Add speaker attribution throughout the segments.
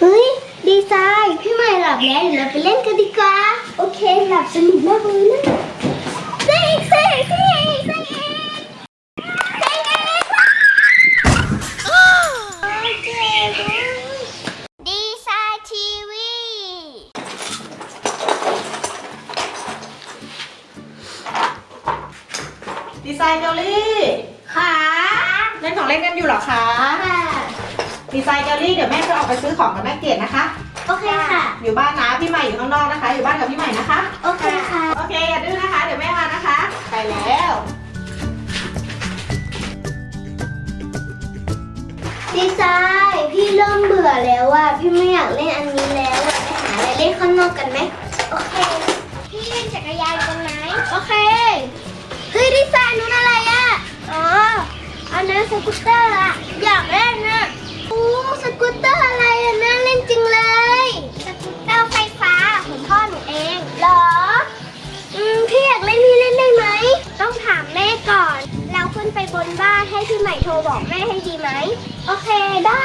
Speaker 1: เฮ้ย ดีไซน์ พี่ใหม่หลับแล้วเดี๋ยวเราไปเล่นกันดีกว่า โอเค หลับสนุกมากเลยนะเซ่เซ่เซ่เซ่เซ่ดีไซน์ทีวี
Speaker 2: ดีไซน์เกาหลี
Speaker 1: ค่ะ
Speaker 2: เล่นของเล่นกันอยู่เหรอคะ
Speaker 1: ค่ะ
Speaker 2: ดีไซน์เกาหลีเดี๋ยวแม่จะออกไปซื้อของกับแม่เกดนะคะ
Speaker 1: โอเคค่ะ
Speaker 2: อยู่บ้านนะพี่ใหม่อยู่ข้างนอกนะคะ อยู่บ้านกับพี่ใหม่นะคะ
Speaker 1: โอเคค่ะ
Speaker 2: โอเคอย่าดื้อนะคะ เดี๋ยวแม่มานะคะ ไปแล้ว
Speaker 1: ดีไซน์พี่เริ่มเบื่อแล้วอะพี่ไม่อยากเล่นอันนี้แล้วอะไปหาอะไรเล่นข้างนอกกันไหมโอเค พี่เล่นจักรยานกันไหมโอเค เฮ้ยดีไซน์นู้นอะไรอะอ๋ออันนั้นสกูตเตอร์อะอยากเล่นอะ ไปบนบ้านให้พี่ใหม่โทรบอกแม่ให้ดีไหม โอเคได้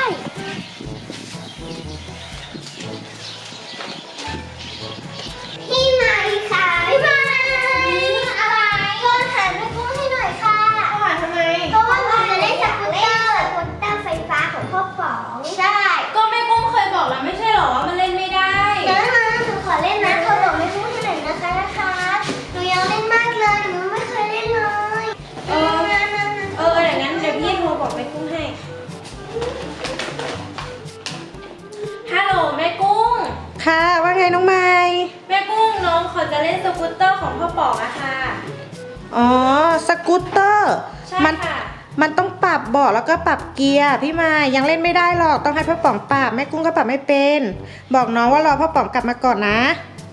Speaker 1: กูตเตอร์ของพ่อป๋อง
Speaker 3: อะ
Speaker 1: ค่ะ อ๋
Speaker 3: อ สกูตเตอร์ ใช่
Speaker 2: มัน
Speaker 3: ค่ะ
Speaker 2: มันต้องปรับเบาะแล้วก็ปรับเกียร์พี่ไม้ยังเล่นไม่ได้หรอกต้องให้พ่อป๋องปรับแม่กุ้งก็ปรับไม่เป็น บอกน้องว่ารอพ่อป๋องกลับมาก่อนนะ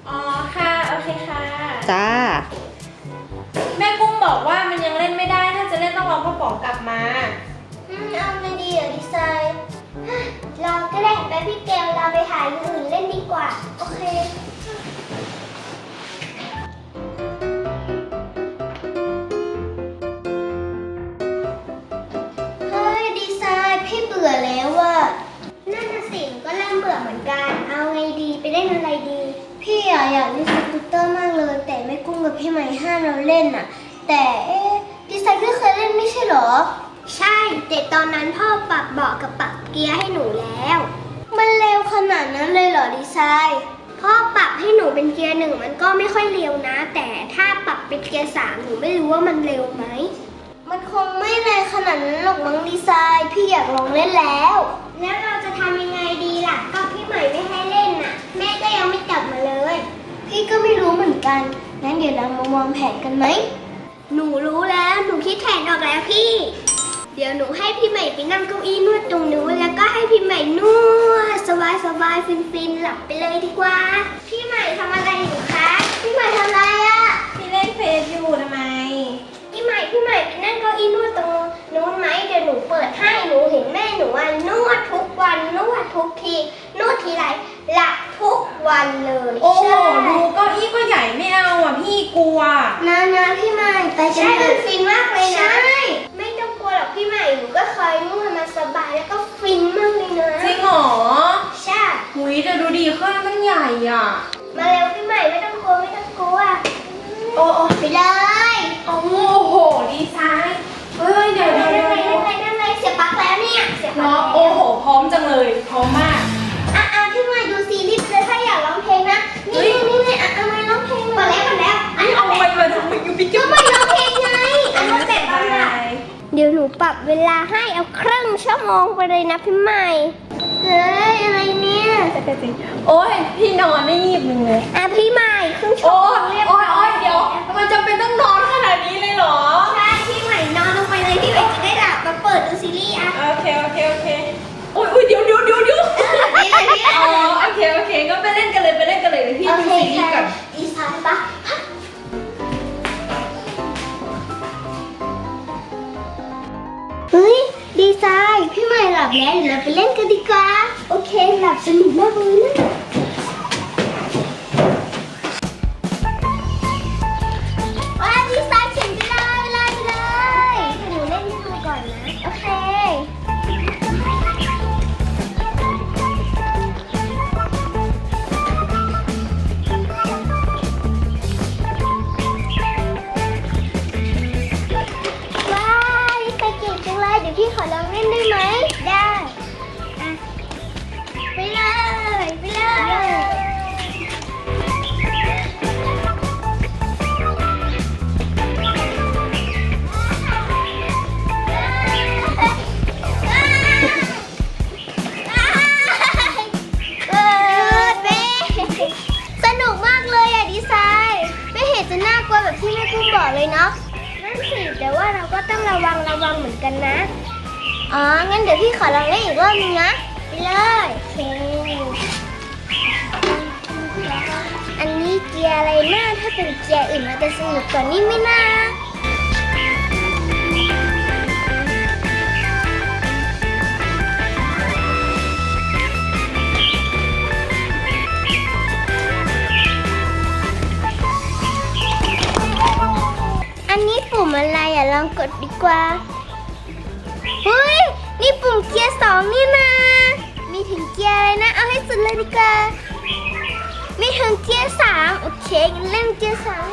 Speaker 3: อ๋อค่ะ โอเคค่ะ
Speaker 2: จ้า
Speaker 3: แม่กุ้งบอกว่ามันยังเล่นไม่ได้ ถ้าจะเล่นต้องรอพ่อป๋องกลับมา
Speaker 1: อืมเอาไงดีอะดีไซน์เราก็ได้ไปพี่เกลเราไปหาอย่างอื่นเล่นดีกว่า โอเค พี่อะอยากเล่นสกูตเตอร์มากเลย แต่แม่กุ้งกับพี่ใหม่ห้ามเราเล่นอะแต่เอ๊ะดีไซน์ไม่เคยเล่นไม่ใช่เหรอ ใช่แต่ตอนนั้นพ่อปรับเบาะกับปรับเกียร์ให้หนูแล้ว มันเร็วขนาดนั้นเลยเหรอดีไซน์พ่อปรับให้หนูเป็นเกียร์หนึ่งมันก็ไม่ค่อยเร็วนะ แต่ถ้าปรับเป็นเกียร์สามหนูไม่รู้ว่ามันเร็วไหมมันคงไม่แรงขนาดนั้นหรอกมั้งดีไซน์ พี่อยากลองเล่นแล้ว แล้วเราจะทำยังไงดีล่ะ ก็พี่ใหม่ไม่ให้เล่น แม่ก็ยังไม่กลับมาเลย พี่ก็ไม่รู้เหมือนกัน งั้นเดี๋ยวเรามาวางแผนกันไหม หนูรู้แล้ว หนูคิดแผนออกแล้วพี่ เดี๋ยวหนูให้พี่ใหม่ไปนั่งเก้าอี้นวดตรงนู้นแล้วก็ให้พี่ใหม่นวดสบายสบายฟินฟินๆหลับไปเลยดีกว่า พี่ใหม่ทำอะไรอยู่คะ พี่ใหม่ทำอะไรอะ
Speaker 3: พี่เล่นเฟซอยู่ทำไม
Speaker 1: พี่ใหม่พี่ใหม่ไปนั่งเก้าอี้นวดตรงนู้นไหมเดี๋ยว หนูเปิดให้หนูเห็นแม่หนูว่านวดทุกวันนวดทุกทีนวดทีไรหลับทุกวันเลย
Speaker 3: โอ้โห
Speaker 1: ใช่
Speaker 3: ดูเก้าอี้ก็ใหญ่ไม่เอาอะพี่กลัว
Speaker 1: นะนะพี่ใหม่ไปใช่มันฟินมากเลยนะใช่ไม่ต้องกลัวหรอกพี่ใหม่หนูก็เคยนวดมาสบายแล้วก็ฟินมากเลยนะ
Speaker 3: จริงเหรอ
Speaker 1: ใช่
Speaker 3: หุยแต่ดูดีข้างมันใหญ่อะ
Speaker 1: มาเร็วพี่ใหม่ไม่ต้องกลัวไม่ต้องกลัว
Speaker 3: โอ้โอ้
Speaker 1: ไปเลย
Speaker 3: ร้อมจังเลยพร้อมมาก
Speaker 1: อะอะพี่ใหม่ดูซีรีส์ไปเลยถ้าอยากร้องเพลงนะ นี่นี่นี่อะเอามาร้องเพลงหมดแล้วหมดแล้ว อันนี้
Speaker 3: เอา
Speaker 1: เอา
Speaker 3: ไป
Speaker 1: ไป
Speaker 3: เลยทำไมยูปิก
Speaker 1: ก็ไม่ร้องเพลงไงอันนั้นแบบว่าเดี๋ยวหนูปรับเวลาให้เอาครึ่งชั่วโมงไปเลยนะพี่ใหม่ เฮ้ยอะไรเนี่ย
Speaker 3: โอ้ยพี่นอนไม่งีบมึงเลย
Speaker 1: อะพี่ใหม่
Speaker 3: ก็ไปเล่นกันเลยไปเล่นกันเลยเดี๋ยวพี่
Speaker 1: โอ
Speaker 3: ดู
Speaker 1: เค
Speaker 3: ซีรีส์ก่
Speaker 1: ค่ะ
Speaker 3: อน
Speaker 1: ดีไซน์ปะเฮ้ย ดีไซน์ พี่ใหม่หลับแล้วเดี๋ยวเราไปเล่นกันดีกว่า โอเค หลับสนุกมากเลยนะ พี่ทรายไม่เห็นจะน่ากลัวแบบที่แม่กุ้งบอกเลยเนาะนั่นสิแต่ว่าเราก็ต้องระวังระวังเหมือนกันนะอ๋องั้นเดี๋ยวพี่ขอลองเล่นอีกรอบนึงนะไปเลยเคอันนี้เกียร์อะไรนะถ้าเป็นเกียร์อื่นอาจจะสนุกกว่านี้ไหมนะ ปุ่มอะไรอย่าลองกดดีกว่าเฮ้ยนี่ปุ่มเกียร์สองนี่นะมีถึงเกียร์อะไรนะ เอาให้สุดเลยดีกว่ามีถึงเกียร์สามโอเคเล่นเกียร์สาม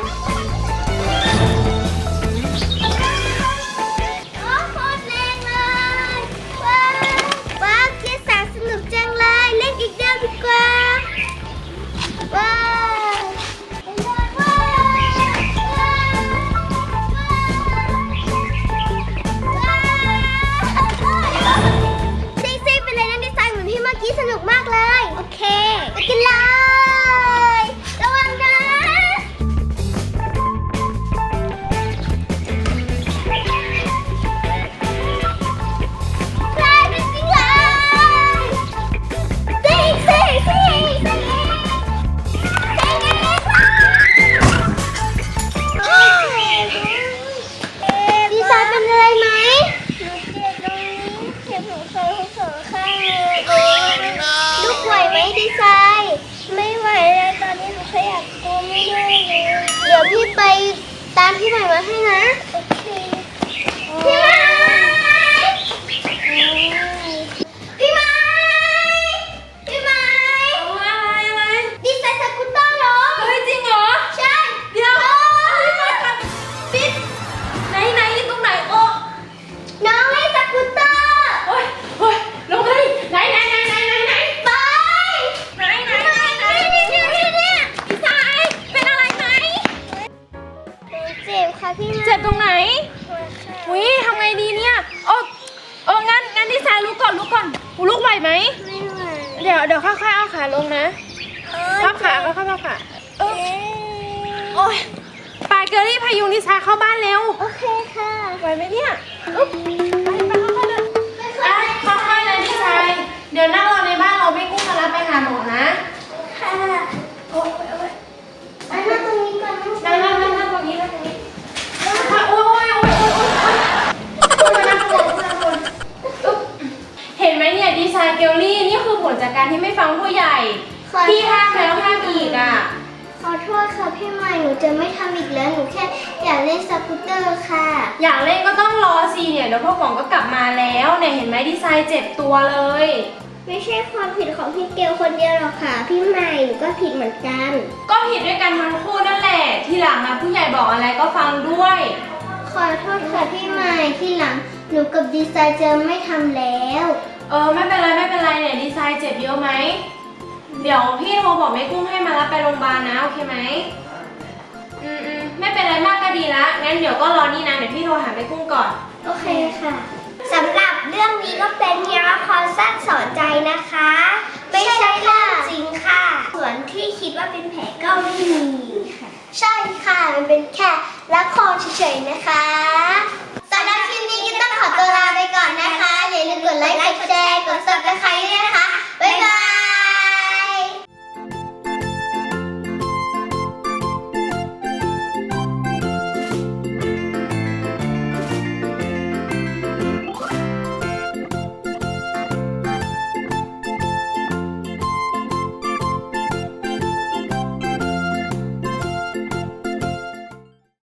Speaker 1: ขาล
Speaker 3: งนะ
Speaker 1: พั
Speaker 3: บขาค่อยๆพับขาเออโอ้ยปาเกอรี่พายุงดีไซน์เข้าบ้านเร็ว
Speaker 1: โอเคค่ะ
Speaker 3: ไหวไหมเนี่ยอุ๊บไปไปค่อยๆเลยอะค่อยๆเลยดีไซน์เดี๋ยวนั่งรอในบ้านเราไม่กุ้งมารับไปหาหมอนะ
Speaker 1: ค่ะ ก
Speaker 3: การที่ไม่ฟังผู้ใหญ่
Speaker 1: ขอ
Speaker 3: พี่ห้ามแล้วห้ามอีกอะ
Speaker 1: ขอโทษค่ะพี่ใหม่หนูจะไม่ทำอีกแล้วหนูแค่อยากเล่นสกูตเตอร์ค่ะ
Speaker 3: อยากเล่นก็ต้องรอสิเนี่ยเดี๋ยวพ่อป๋องก็กลับมาแล้วเนี่ยเห็นไหมดีไซน์เจ็บตัวเลย
Speaker 1: ไม่ใช่ความผิดของพี่เกลคนเดียวหรอกค่ะ พี่ใหม่หนูก็ผิดเหมือนกัน
Speaker 3: ก็ผิดด้วยกันทั้งคู่นั่นแหละ ทีหลังอะผู้ใหญ่บอกอะไรก็ฟังด้วย
Speaker 1: ขอโทษค่ะพี่ใหม่ที่หลังหนูกับดีไซน์จะไม่ทำแล้ว
Speaker 3: เออไม่เป็นไรไม่เป็นไรเนี่ยดีไซน์เจ็บเยอะไหม เดี๋ยวพี่โทรบอกแม่กุ้งให้มารับไปโรงพยาบาลนะโอเคไหมอืมอืมไม่เป็นไรมากก็ดีละงั้นเดี๋ยวก็รอนี่นะเดี๋ยวพี่โทรหาแม่กุ้งก่อน
Speaker 1: โอเคค่ะสำหรับเรื่องนี้ก็เป็นเพียงละครสั้นสอนใจนะคะ ไม่ใช่เรื่องจริงค่ะ ส่วนที่คิดว่าเป็นแผลก็ไม่มีค่ะ ใช่ค่ะ มันเป็นแค่ละครเฉยๆนะคะ